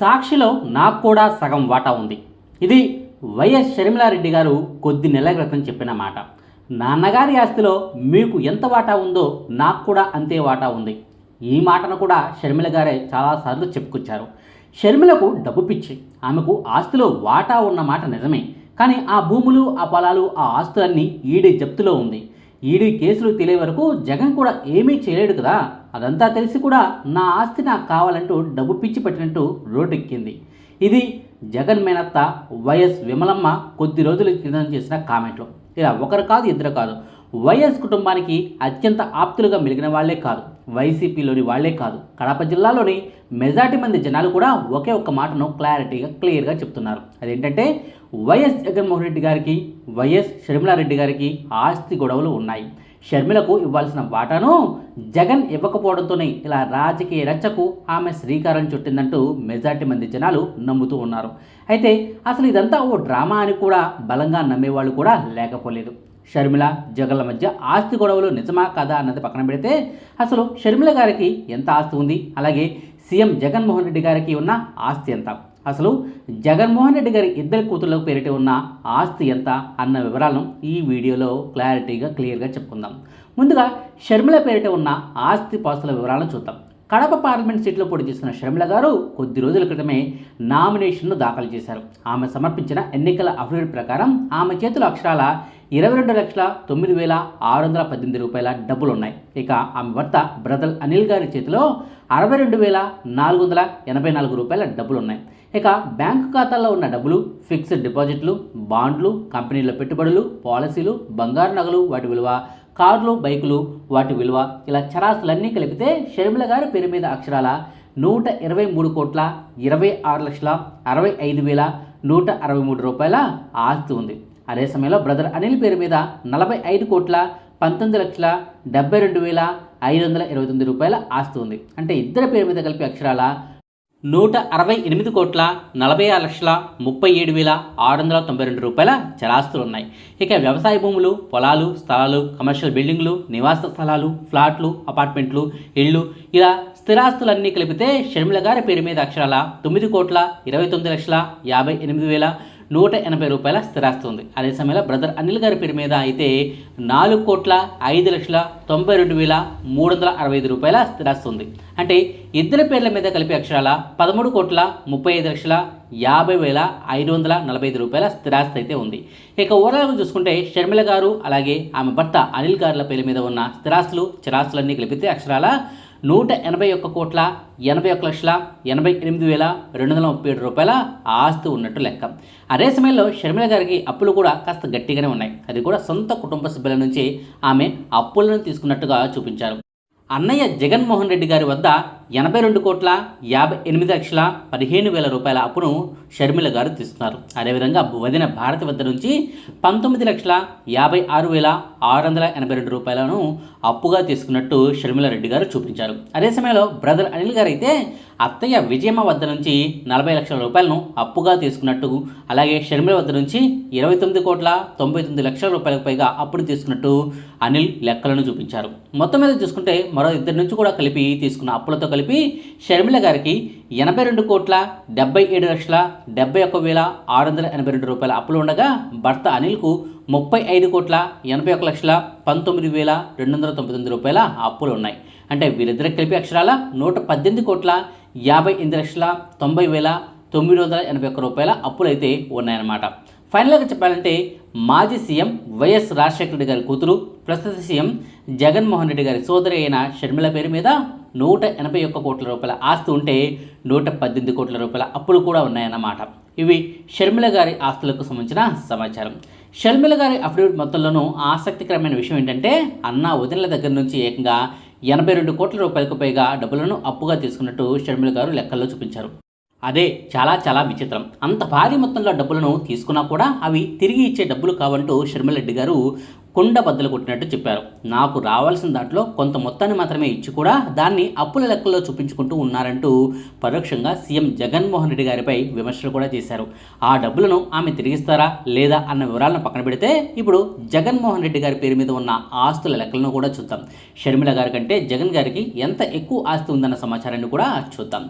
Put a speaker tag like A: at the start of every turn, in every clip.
A: సాక్షిలో నాకు కూడా సగం వాటా ఉంది. ఇది వైఎస్ షర్మిలారెడ్డి గారు కొద్ది నెలల క్రితం చెప్పిన మాట. నాన్నగారి ఆస్తిలో మీకు ఎంత వాటా ఉందో నాకు కూడా అంతే వాటా ఉంది. ఈ మాటను కూడా షర్మిల గారే చాలాసార్లు చెప్పుకొచ్చారు. షర్మిలకు డబ్బు పిచ్చి. ఆమెకు ఆస్తిలో వాటా ఉన్న మాట నిజమే. కానీ ఆ భూములు ఆ పొలాలు ఆ ఆస్తులన్నీ ఈడీ జప్తులో ఉంది. ఈడీ కేసులు తెలియ వరకు జగన్ కూడా ఏమీ చేయలేడు కదా. అదంతా తెలిసి కూడా నా ఆస్తి నాకు కావాలంటూ డబ్బు పిచ్చి పెట్టినట్టు రోడ్డెక్కింది. ఇది జగన్ మేనత్త వైఎస్ విమలమ్మ కొద్ది రోజుల క్రితం చేసిన కామెంట్లు. ఇలా ఒకరు కాదు ఇద్దరు కాదు. వైఎస్ కుటుంబానికి అత్యంత ఆప్తులుగా మెలిగిన వాళ్ళే కాదు. వైసీపీలోని వాళ్ళే కాదు. కడప జిల్లాలోని మెజార్టీ మంది జనాలు కూడా ఒకే ఒక్క మాటను క్లారిటీగా క్లియర్గా చెప్తున్నారు. అదేంటంటే వైఎస్ జగన్మోహన్ రెడ్డి గారికి వైఎస్ షర్మిలారెడ్డి గారికి ఆస్తి గొడవలు ఉన్నాయి. షర్మిలకు ఇవ్వాల్సిన వాటాను జగన్ ఇవ్వకపోవడంతోనే ఇలా రాజకీయ రచ్చకు ఆమె శ్రీకారం చుట్టిందంటూ మెజార్టీ మంది జనాలు నమ్ముతూ ఉన్నారు. అయితే అసలు ఇదంతా ఓ డ్రామా అని కూడా బలంగా నమ్మేవాళ్ళు కూడా లేకపోలేదు. షర్మిల జగన్ల మధ్య ఆస్తి గొడవలు నిజమా కాదా అన్నది పక్కన పెడితే అసలు షర్మిల గారికి ఎంత ఆస్తి ఉంది? అలాగే సీఎం జగన్మోహన్ రెడ్డి గారికి ఉన్న ఆస్తి ఎంత? అసలు జగన్మోహన్ రెడ్డి గారి ఇద్దరి కూతుళ్ళకు పేరిట ఉన్న ఆస్తి ఎంత అన్న వివరాలను ఈ వీడియోలో క్లారిటీగా క్లియర్గా చెప్పుకుందాం. ముందుగా షర్మిల పేరిట ఉన్న ఆస్తి పాస్తుల వివరాలను చూద్దాం. కడప పార్లమెంట్ సీట్లో పోటీ చేస్తున్న షర్మిల గారు కొద్ది రోజుల క్రితమే నామినేషన్ను దాఖలు చేశారు. ఆమె సమర్పించిన ఎన్నికల అఫిడవిట్ ప్రకారం ఆమె చేతుల అక్షరాల ఇరవై రెండు లక్షల తొమ్మిది వేల ఆరు వందల పద్దెనిమిది రూపాయల డబ్బులు ఉన్నాయి ఇక ఆమె భర్త బ్రదర్ అనిల్ గారి చేతిలో అరవై రెండు వేల నాలుగు వందల ఎనభై నాలుగు రూపాయల డబ్బులు ఉన్నాయి ఇక బ్యాంకు ఖాతాల్లో ఉన్న డబ్బులు ఫిక్స్డ్ డిపాజిట్లు బాండ్లు కంపెనీల పెట్టుబడులు పాలసీలు బంగారు నగలు వాటి విలువ కార్లు బైకులు వాటి విలువ ఇలా చరాస్తులన్నీ కలిపితే షర్మిల గారి పేరు మీద అక్షరాల నూట ఇరవై మూడు కోట్ల ఇరవై ఆరు లక్షల అరవై ఐదు వేల నూట అరవై మూడు రూపాయల ఆస్తి ఉంది. అదే సమయంలో బ్రదర్ అనిల్ పేరు మీద నలభై ఐదు కోట్ల పంతొమ్మిది లక్షల డెబ్బై రెండు వేల ఐదు వందల ఇరవై తొమ్మిది రూపాయల ఆస్తి ఉంది. అంటే ఇద్దరి పేరు మీద కలిపి అక్షరాల నూట అరవై ఎనిమిది కోట్ల నలభై ఆరు లక్షల ముప్పై ఏడు వేల ఆరు వందల తొంభై రెండు రూపాయల చరాస్తులు ఉన్నాయి ఇక వ్యవసాయ భూములు పొలాలు స్థలాలు కమర్షియల్ బిల్డింగ్లు నివాస స్థలాలు ఫ్లాట్లు అపార్ట్మెంట్లు ఇళ్ళు ఇలా స్థిరాస్తులన్నీ కలిపితే షర్మిల గారి పేరు మీద అక్షరాల తొమ్మిది కోట్ల ఇరవై తొమ్మిది లక్షల యాభై ఎనిమిది వేల నూట ఎనభై రూపాయల స్థిరాస్తుంది. అదే సమయంలో బ్రదర్ అనిల్ గారి పేరు మీద అయితే నాలుగు కోట్ల ఐదు లక్షల తొంభై రెండు వేల మూడు వందల అరవై ఐదు రూపాయల స్థిరాస్తుంది. అంటే ఇద్దరి పేర్ల మీద కలిపి అక్షరాల పదమూడు కోట్ల ముప్పై ఐదు లక్షల యాభై వేల ఐదు వందల నలభై ఐదు రూపాయల స్థిరాస్తి అయితే ఉంది. ఇక ఓవరాల్గా చూసుకుంటే షర్మిల గారు అలాగే ఆమె భర్త అనిల్ గారుల పేర్ల మీద ఉన్న స్థిరాస్తులు చిరాస్తులన్నీ కలిపితే అక్షరాల నూట ఎనభై ఒక్క కోట్ల ఎనభై ఒక లక్షల ఎనభై ఎనిమిది వేల రెండు వందల ముప్పై ఏడు రూపాయల ఆస్తి ఉన్నట్టు లెక్క. అదే సమయంలో షర్మిల గారికి అప్పులు కూడా కాస్త గట్టిగానే ఉన్నాయి. అది కూడా సొంత కుటుంబ సభ్యుల నుంచి ఆమె అప్పులను తీసుకున్నట్టుగా చూపించారు. అన్నయ్య జగన్మోహన్ రెడ్డి గారి వద్ద ఎనభై రెండు కోట్ల యాభై ఎనిమిది లక్షల పదిహేను వేల రూపాయల అప్పును షర్మిల గారు తీసుకున్నారు అదేవిధంగా వదిన భారతి వద్ద నుంచి పంతొమ్మిది లక్షల యాభై ఆరు వేల ఆరు వందల ఎనభై రెండు రూపాయలను అప్పుగా తీసుకున్నట్టు షర్మిల రెడ్డి గారు చూపించారు. అదే సమయంలో బ్రదర్ అనిల్ గారు అయితే అత్తయ్య విజయమ్మ వద్ద నుంచి నలభై లక్షల రూపాయలను అప్పుగా తీసుకున్నట్టు అలాగే షర్మిల వద్ద నుంచి ఇరవై తొమ్మిది కోట్ల తొంభై తొమ్మిది లక్షల రూపాయలకు పైగా అప్పులు తీసుకున్నట్టు అనిల్ లెక్కలను చూపించారు. మొత్తం మీద చూసుకుంటే మరో ఇద్దరి నుంచి కూడా కలిపి తీసుకున్న అప్పులతో కలిపి షర్మిల గారికి ఎనభై రెండు కోట్ల డెబ్బై ఏడు లక్షల డెబ్బై ఒక్క వేల ఆరు వందల ఎనభై రెండు రూపాయల అప్పులు ఉండగా భర్త అనిల్కు ముప్పై ఐదు కోట్ల ఎనభై ఒక లక్షల పంతొమ్మిది వేల రెండు వందల తొంభై తొమ్మిది రూపాయల అప్పులు ఉన్నాయి అంటే వీరిద్దరికి కలిపి అక్షరాల నూట పద్దెనిమిది కోట్ల యాభై ఎనిమిది లక్షల తొంభై వేల తొమ్మిది వందల ఎనభై ఒక్క రూపాయల అప్పులు అయితే ఉన్నాయన్నమాట ఫైనల్గా చెప్పాలంటే మాజీ సీఎం వైఎస్ రాజశేఖర రెడ్డి గారి కూతురు ప్రస్తుత సీఎం జగన్మోహన్ రెడ్డి గారి సోదరి అయిన షర్మిల పేరు మీద నూట ఎనభై ఒక్క కోట్ల రూపాయల ఆస్తి ఉంటే నూట పద్దెనిమిది కోట్ల రూపాయల అప్పులు కూడా ఉన్నాయన్నమాట. ఇవి షర్మిల గారి ఆస్తులకు సంబంధించిన సమాచారం. షర్మిల గారి అఫిడవిట్ మొత్తంలోనూ ఆసక్తికరమైన విషయం ఏంటంటే అన్న వదినల దగ్గర నుంచి ఏకంగా ఎనభై రెండు కోట్ల రూపాయలకు పైగా డబ్బులను అప్పుగా తీసుకున్నట్టు షర్మిల గారు లెక్కల్లో చూపించారు. అదే చాలా చాలా విచిత్రం. అంత భారీ మొత్తంలో డబ్బులను తీసుకున్నా కూడా అవి తిరిగి ఇచ్చే డబ్బులు కావంటూ షర్మిల రెడ్డి గారు కుండ బద్దలు కొట్టినట్టు చెప్పారు. నాకు రావాల్సిన దాంట్లో కొంత మొత్తాన్ని మాత్రమే ఇచ్చి కూడా దాన్ని అప్పుల లెక్కల్లో చూపించుకుంటూ ఉన్నారంటూ పరోక్షంగా సీఎం జగన్మోహన్ రెడ్డి గారిపై విమర్శలు కూడా చేశారు. ఆ డబ్బులను ఆమె తిరిగిస్తారా లేదా అన్న వివరాలను పక్కన పెడితే ఇప్పుడు జగన్మోహన్ రెడ్డి గారి పేరు మీద ఉన్న ఆస్తుల లెక్కలను కూడా చూద్దాం. షర్మిల గారి కంటే జగన్ గారికి ఎంత ఎక్కువ ఆస్తి ఉందన్న సమాచారాన్ని కూడా చూద్దాం.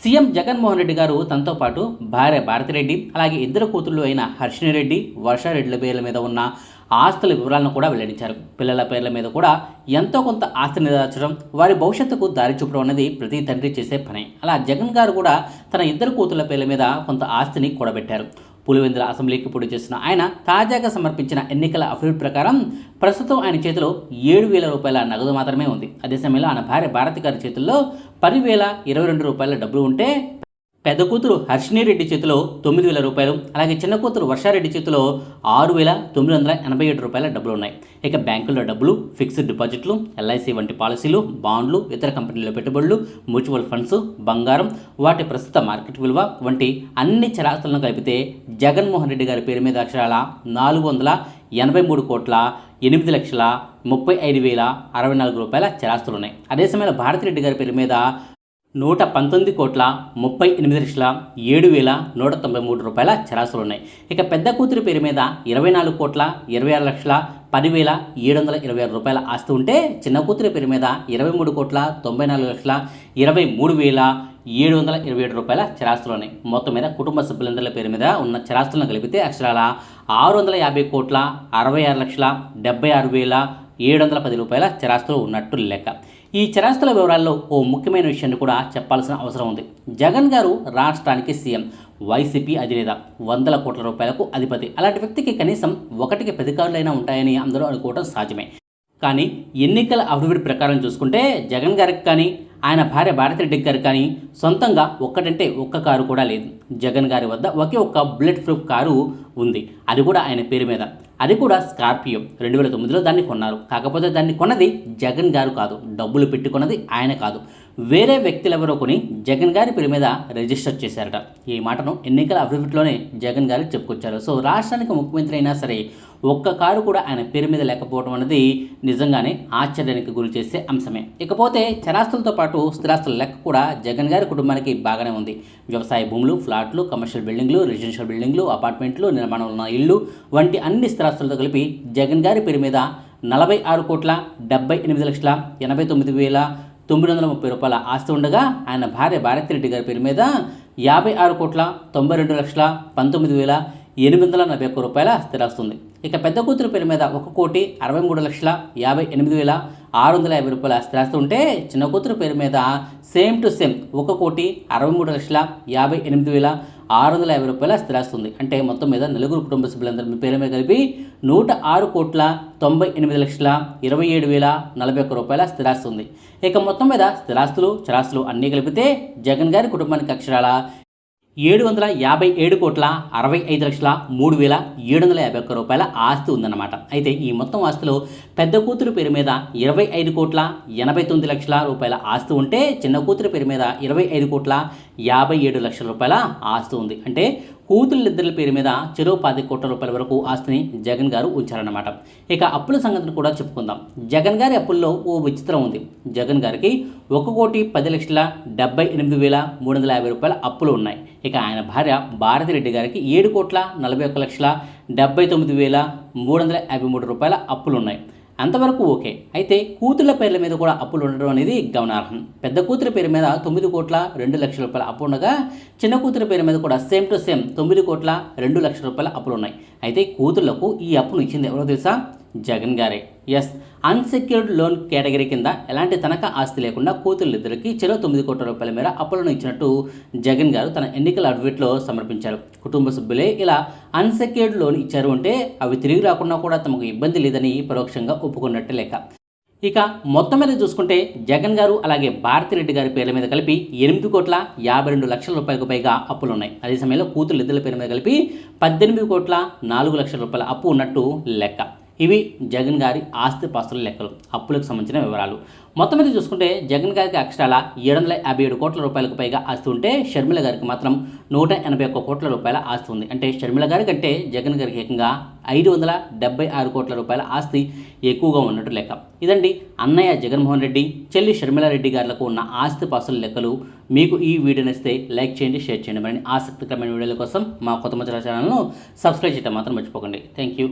A: సీఎం జగన్మోహన్ రెడ్డి గారు తనతో పాటు భార్య భారతిరెడ్డి అలాగే ఇద్దరు కూతుళ్ళు అయిన హర్షిణి రెడ్డి వర్షారెడ్డిల పేర్ల మీద ఉన్న ఆస్తుల వివరాలను కూడా వెల్లడించారు. పిల్లల పేర్ల మీద కూడా ఎంతో కొంత ఆస్తిని దాచడం వారి భవిష్యత్తుకు దారి చూపడం అనేది ప్రతి తండ్రి చేసే పని. అలా జగన్ గారు కూడా తన ఇద్దరు కూతుర్ల పేర్ల మీద కొంత ఆస్తిని కూడబెట్టారు. పులివెందుల అసెంబ్లీకి పోటీ చేసిన ఆయన తాజాగా సమర్పించిన ఎన్నికల అఫిడవిట్ ప్రకారం ప్రస్తుతం ఆయన చేతిలో ఏడు వేల రూపాయల నగదు మాత్రమే ఉంది. అదే సమయంలో ఆయన భార్య భారతి గారి చేతుల్లో పదివేల ఇరవై రెండు రూపాయల డబ్బులు ఉంటే పెద్ద కూతురు హర్షిణి రెడ్డి చేతిలో తొమ్మిది వేల రూపాయలు అలాగే చిన్న కూతురు వర్షారెడ్డి చేతిలో ఆరు వేల తొమ్మిది వందల ఎనభై ఏడు రూపాయల డబ్బులు ఉన్నాయి ఇక బ్యాంకుల్లో డబ్బులు ఫిక్స్డ్ డిపాజిట్లు ఎల్ఐసి వంటి పాలసీలు బాండ్లు ఇతర కంపెనీల పెట్టుబడులు మ్యూచువల్ ఫండ్స్ బంగారం వాటి ప్రస్తుత మార్కెట్ విలువ వంటి అన్ని చరాస్తులను కలిపితే జగన్మోహన్ రెడ్డి గారి పేరు మీద అక్షరాల నాలుగు వందల ఎనభై మూడు కోట్ల ఎనిమిది లక్షల ముప్పై ఐదు వేల అరవై నాలుగు రూపాయల చరాస్తులు ఉన్నాయి అదే సమయంలో భారతిరెడ్డి గారి పేరు మీద నూట పంతొమ్మిది కోట్ల ముప్పై ఎనిమిది లక్షల ఏడు వేల నూట తొంభై మూడు రూపాయల చరాస్తులు ఉన్నాయి ఇక పెద్ద కూతురి పేరు మీద ఇరవై నాలుగు కోట్ల ఇరవై ఆరు లక్షల పదివేల ఏడు వందల ఇరవై ఆరు రూపాయల ఆస్తి ఉంటే చిన్న కూతురి పేరు మీద ఇరవై మూడు కోట్ల తొంభై నాలుగు లక్షల ఇరవై మూడు వేల ఏడు వందల ఇరవై ఏడు రూపాయల చరాస్తులు ఉన్నాయి మొత్తం మీద కుటుంబ సభ్యులందరి పేరు మీద ఉన్న చరాస్తులను కలిపితే అక్షరాల ఆరు వందల యాభై కోట్ల అరవై ఆరు లక్షల డెబ్బై ఆరు వేల ఏడు వందల పది రూపాయల చరాస్తులు ఉన్నట్టు లెక్క. ఈ చరాస్తుల వివరాల్లో ఓ ముఖ్యమైన విషయాన్ని కూడా చెప్పాల్సిన అవసరం ఉంది. జగన్ గారు రాష్ట్రానికి సీఎం వైసీపీ అధినేత వందల కోట్ల రూపాయలకు అధిపతి. అలాంటి వ్యక్తికి కనీసం ఒకటికి పది కార్డులైనా ఉంటాయని అందరూ అనుకోవడం సాధ్యమే. కానీ ఎన్నికల అభివృద్ధి ప్రకారం చూసుకుంటే జగన్ గారికి కానీ ఆయన భార్య భారతిరెడ్డి గారికి కానీ సొంతంగా ఒక్కటంటే ఒక్క కారు కూడా లేదు. జగన్ గారి వద్ద ఒకే ఒక్క బుల్లెట్ ప్రూఫ్ కారు ఉంది. అది కూడా ఆయన పేరు మీద. అది కూడా స్కార్పియో. రెండు వేల తొమ్మిదిలో దాన్ని కొన్నారు. కాకపోతే దాన్ని కొన్నది జగన్ గారు కాదు. డబ్బులు పెట్టుకున్నది ఆయన కాదు. వేరే వ్యక్తులు ఎవరో కొని జగన్ గారి పేరు మీద రిజిస్టర్ చేశారట. ఈ మాటను ఎన్నికల అభివృద్ధిలోనే జగన్ గారు చెప్పుకొచ్చారు. సో రాష్ట్రానికి ముఖ్యమంత్రి అయినా సరే ఒక్క కారు కూడా ఆయన పేరు మీద లేకపోవడం అనేది నిజంగానే ఆశ్చర్యానికి గురి చేసే అంశమే. ఇకపోతే చరాస్తులతో పాటు స్థిరాస్తుల లెక్క కూడా జగన్ గారి కుటుంబానికి బాగానే ఉంది. వ్యవసాయ భూములు ఫ్లాట్లు కమర్షియల్ బిల్డింగ్లు రెసిడెన్షియల్ బిల్డింగ్లు అపార్ట్మెంట్లు నిర్మాణం ఉన్న ఇల్లు వంటి అన్ని స్థిరాస్తులతో కలిపి జగన్ గారి పేరు మీద నలభై ఆరు కోట్ల డెబ్బై ఎనిమిది లక్షల ఎనభై తొమ్మిది వేల తొమ్మిది వందల ముప్పై రూపాయల ఆస్తి ఉండగా ఆయన భార్య భారతిరెడ్డి గారి పేరు మీద యాభై ఆరు కోట్ల తొంభై రెండు లక్షల పంతొమ్మిది వేల ఎనిమిది వందల నలభై ఒక్క రూపాయల స్థిరాస్తుంది ఇక పెద్ద కూతురు పేరు మీద ఒక కోటి అరవై మూడు లక్షల యాభై ఎనిమిది వేల ఆరు వందల యాభై రూపాయల స్థిరాస్తి ఉంటే చిన్న కూతురు పేరు మీద సేమ్ టు సేమ్ ఒక కోటి అరవై మూడు లక్షల యాభై ఎనిమిది వేల ఆరు వందల యాభై రూపాయల స్థిరాస్తుంది. అంటే మొత్తం మీద నలుగురు కుటుంబ సభ్యులందరి పేరు మీద కలిపి నూట ఆరు కోట్ల తొంభై ఎనిమిది లక్షల ఇరవై ఏడు వేల నలభై ఒక్క రూపాయల స్థిరాస్తుంది. ఇక మొత్తం మీద స్థిరాస్తులు చరాస్తులు అన్నీ కలిపితే జగన్ గారి కుటుంబానికి అక్షరాల ఏడు వందల యాభై ఏడు కోట్ల అరవై ఐదు లక్షల మూడు వేల ఏడు వందల యాభై ఒక్క రూపాయల ఆస్తి ఉందన్నమాట. అయితే ఈ మొత్తం ఆస్తిలో పెద్ద కూతురు పేరు మీద ఇరవై ఐదు కోట్ల ఎనభై తొమ్మిది లక్షల రూపాయల ఆస్తి ఉంటే చిన్న కూతురు పేరు మీద ఇరవై ఐదు కోట్ల యాభై ఏడు లక్షల రూపాయల ఆస్తి ఉంది. అంటే కూతుళ్ళిద్దరి పేరు మీద చెరో పది కోట్ల రూపాయల వరకు ఆస్తిని జగన్ గారు ఉంచారన్నమాట. ఇక అప్పుల సంగతిని కూడా చెప్పుకుందాం. జగన్ గారి అప్పుల్లో ఓ విచిత్రం ఉంది. జగన్ గారికి ఒక కోటి పది లక్షల డెబ్బై ఎనిమిది వేల మూడు వందల యాభై రూపాయల అప్పులు ఉన్నాయి. ఇక ఆయన భార్య భారతిరెడ్డి గారికి ఏడు కోట్ల నలభై ఒక్క లక్షల డెబ్బై తొమ్మిది వేల మూడు వందల యాభై మూడు రూపాయల అప్పులు ఉన్నాయి. అంతవరకు ఓకే. అయితే కూతుర్ల పేర్ల మీద కూడా అప్పులు ఉండడం అనేది గమనార్హం. పెద్ద కూతురి పేరు మీద తొమ్మిది కోట్ల రెండు లక్షల రూపాయల అప్పు ఉండగా చిన్న కూతురి పేరు మీద కూడా సేమ్ టు సేమ్ తొమ్మిది కోట్ల రెండు లక్షల రూపాయల అప్పులు ఉన్నాయి. అయితే కూతుర్లకు ఈ అప్పును ఇచ్చింది ఎవరో తెలుసా? జగన్ గారే. ఎస్ అన్సెక్యూర్డ్ లోన్ కేటగిరీ కింద ఎలాంటి తనఖా ఆస్తి లేకుండా కూతుళ్ళిద్దరికి చెరో తొమ్మిది కోట్ల రూపాయల మేర అప్పులను ఇచ్చినట్టు జగన్ గారు తన ఎన్నికల అడ్విట్లో సమర్పించారు. కుటుంబ సభ్యులే ఇలా అన్సెక్యూర్డ్ లోన్ ఇచ్చారు అంటే అవి తిరిగి రాకుండా కూడా తమకు ఇబ్బంది లేదని పరోక్షంగా ఒప్పుకున్నట్టు లెక్క ఇక మొత్తం మీద చూసుకుంటే జగన్ గారు అలాగే భారతిరెడ్డి గారి పేర్ల మీద కలిపి ఎనిమిది కోట్ల యాభై రెండు లక్షల రూపాయలకు పైగా అప్పులు ఉన్నాయి అదే సమయంలో కూతురు ఇద్దరి పేరు మీద కలిపి పద్దెనిమిది కోట్ల నాలుగు లక్షల రూపాయల అప్పు ఉన్నట్టు లెక్క. ఇవి జగన్ గారి ఆస్తి పాస్తుల లెక్కలు అప్పులకు సంబంధించిన వివరాలు. మొత్తం మీద చూసుకుంటే జగన్ గారికి అక్షరాల ఏడు వందల యాభై ఏడు కోట్ల రూపాయలకు పైగా ఆస్తి ఉంటే షర్మిల గారికి మాత్రం నూట ఎనభై ఒక్క కోట్ల రూపాయల ఆస్తి ఉంది. అంటే షర్మిల గారి కంటే జగన్ గారికి ఏకంగా ఐదు వందల డెబ్బై ఆరు కోట్ల రూపాయల ఆస్తి ఎక్కువగా ఉన్నట్టు లెక్క. ఇదండి అన్నయ్య జగన్మోహన్ రెడ్డి చెల్లి షర్మిలారెడ్డి గారులకు ఉన్న ఆస్తి పాస్తుల లెక్కలు. మీకు ఈ వీడియో నచ్చితే లైక్ చేయండి షేర్ చేయండి. మరి ఆసక్తికరమైన వీడియోల కోసం మా కొత్త మధ్య ఛానల్ను సబ్స్క్రైబ్ చేయడం మాత్రం మర్చిపోకండి. Thank you